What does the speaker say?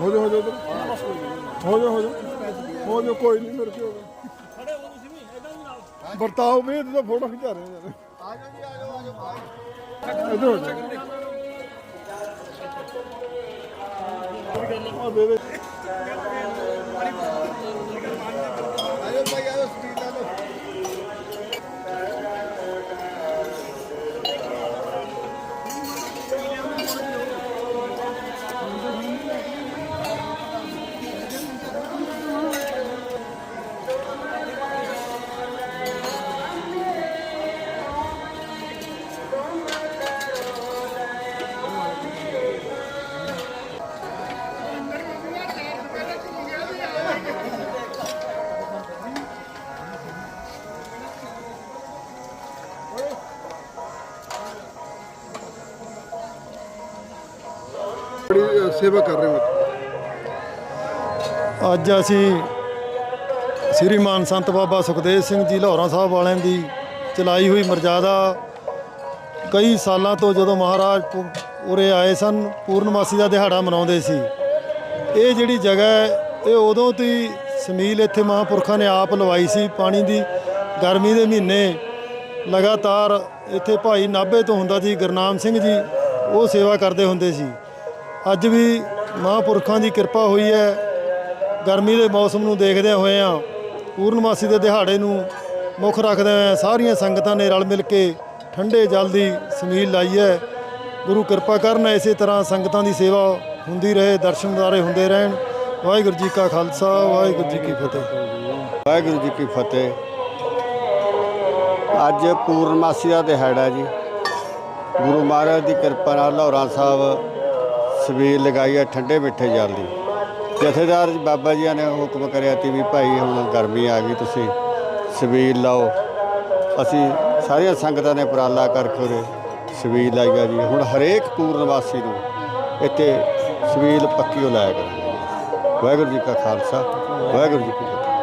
ਹੋ ਜਾ ਹੋ ਜਾ ਹੋ ਜਾ ਹੋ ਜਾ ਹੋ ਜਾ ਕੋਈ ਨਹੀਂ, ਮੇਰੇ ਕੋਲ। ਖੜੇ ਹੋ ਵਰਤਾਓ ਵੀ, ਇਹਦਾ ਫੋਟੋ ਖਿਚਾ ਰਹੇ ਨੇ ਆ। ਜਾਓ ਜੀ ਆ ਜਾਓ। ਆ ਜਾਓ ਇੱਧਰ ਹੋ ਜਾ ਆ ਦੇ। ਸੇਵਾ ਕਰ ਰਹੇ ਹੋ? ਅੱਜ ਅਸੀਂ ਸ੍ਰੀਮਾਨ ਸੰਤ ਬਾਬਾ ਸੁਖਦੇਵ ਸਿੰਘ ਜੀ ਲਾਹੌਰਾ ਸਾਹਿਬ ਵਾਲਿਆਂ ਦੀ ਚਲਾਈ ਹੋਈ ਮਰਜ਼ਾਦਾ ਕਈ ਸਾਲਾਂ ਤੋਂ ਜਦੋਂ ਮਹਾਰਾਜ ਉਰੇ ਆਏ ਸਨ, ਪੂਰਨਮਾਸੀ ਦਾ ਦਿਹਾੜਾ ਮਨਾਉਂਦੇ ਸੀ। ਇਹ ਜਿਹੜੀ ਜਗ੍ਹਾ ਹੈ, ਇਹ ਉਦੋਂ ਤੋਂ ਹੀ ਸਮੀਲ ਇੱਥੇ ਮਹਾਂਪੁਰਖਾਂ ਨੇ ਆਪ ਲਵਾਈ ਸੀ। ਪਾਣੀ ਦੀ ਗਰਮੀ ਦੇ ਮਹੀਨੇ ਲਗਾਤਾਰ ਇੱਥੇ ਭਾਈ ਨਾਭੇ ਤੋਂ ਹੁੰਦਾ ਸੀ, ਗੁਰਨਾਮ ਸਿੰਘ ਜੀ, ਉਹ ਸੇਵਾ ਕਰਦੇ ਹੁੰਦੇ ਸੀ। ਅੱਜ ਵੀ ਮਹਾਂਪੁਰਖਾਂ ਦੀ ਕਿਰਪਾ ਹੋਈ ਹੈ। ਗਰਮੀ ਦੇ ਮੌਸਮ ਨੂੰ ਦੇਖਦਿਆਂ ਹੋਇਆਂ ਪੂਰਨਮਾਸੀ ਦੇ ਦਿਹਾੜੇ ਨੂੰ ਮੁੱਖ ਰੱਖਦੇ ਹੋਏ ਸਾਰੀਆਂ ਸੰਗਤਾਂ ਨੇ ਰਲ ਮਿਲ ਕੇ ਠੰਡੇ ਜਲ ਦੀ ਸਮੀਲ ਲਾਈ ਹੈ। ਗੁਰੂ ਕਿਰਪਾ ਕਰਨ ਇਸੇ ਤਰ੍ਹਾਂ ਸੰਗਤਾਂ ਦੀ ਸੇਵਾ ਹੁੰਦੀ ਰਹੇ, ਦਰਸ਼ਨ ਦਰਸ਼ਨਦਾਰੇ ਹੁੰਦੇ ਰਹਿਣ। ਵਾਹਿਗੁਰੂ ਜੀ ਕਾ ਖਾਲਸਾ, ਵਾਹਿਗੁਰੂ ਜੀ ਕੀ ਫਤਿਹ। ਵਾਹਿਗੁਰੂ ਜੀ ਕੀ ਫਤਿਹ। ਅੱਜ ਪੂਰਨਮਾਸੀ ਦਾ ਦਿਹਾੜਾ ਜੀ। ਗੁਰੂ ਮਹਾਰਾਜ ਦੀ ਕਿਰਪਾ ਨਾਲ ਲਾਹੌਰਾ ਸਾਹਿਬ ਸਵੇਰ ਲਗਾਈ ਹੈ ਠੰਡੇ ਮਿੱਠੇ ਜਲ ਦੀ। ਜਥੇਦਾਰ ਬਾਬਾ ਜੀ ਨੇ ਹੁਕਮ ਕਰਿਆ ਤੀ ਵੀ ਭਾਈ ਹੁਣ ਗਰਮੀ ਆ ਗਈ, ਤੁਸੀਂ ਸਵੇਰ ਲਾਓ। ਅਸੀਂ ਸਾਰੀਆਂ ਸੰਗਤਾਂ ਨੇ ਉਪਰਾਲਾ ਕਰਕੇ ਉਰੇ ਸਵੀਰ ਲਾਈ ਆ ਜੀ। ਹੁਣ ਹਰੇਕ ਪੂਰਨਵਾਸੀ ਨੂੰ ਇੱਥੇ ਸਵੇਰ ਪੱਕੀ ਲਾਇਆ ਕਰਾਂਗੇ ਵਾਹਿਗੁਰੂ ਜੀ ਕਾ ਖਾਲਸਾ, ਵਾਹਿਗੁਰੂ ਜੀ ਕੀ ਫਤਿਹ।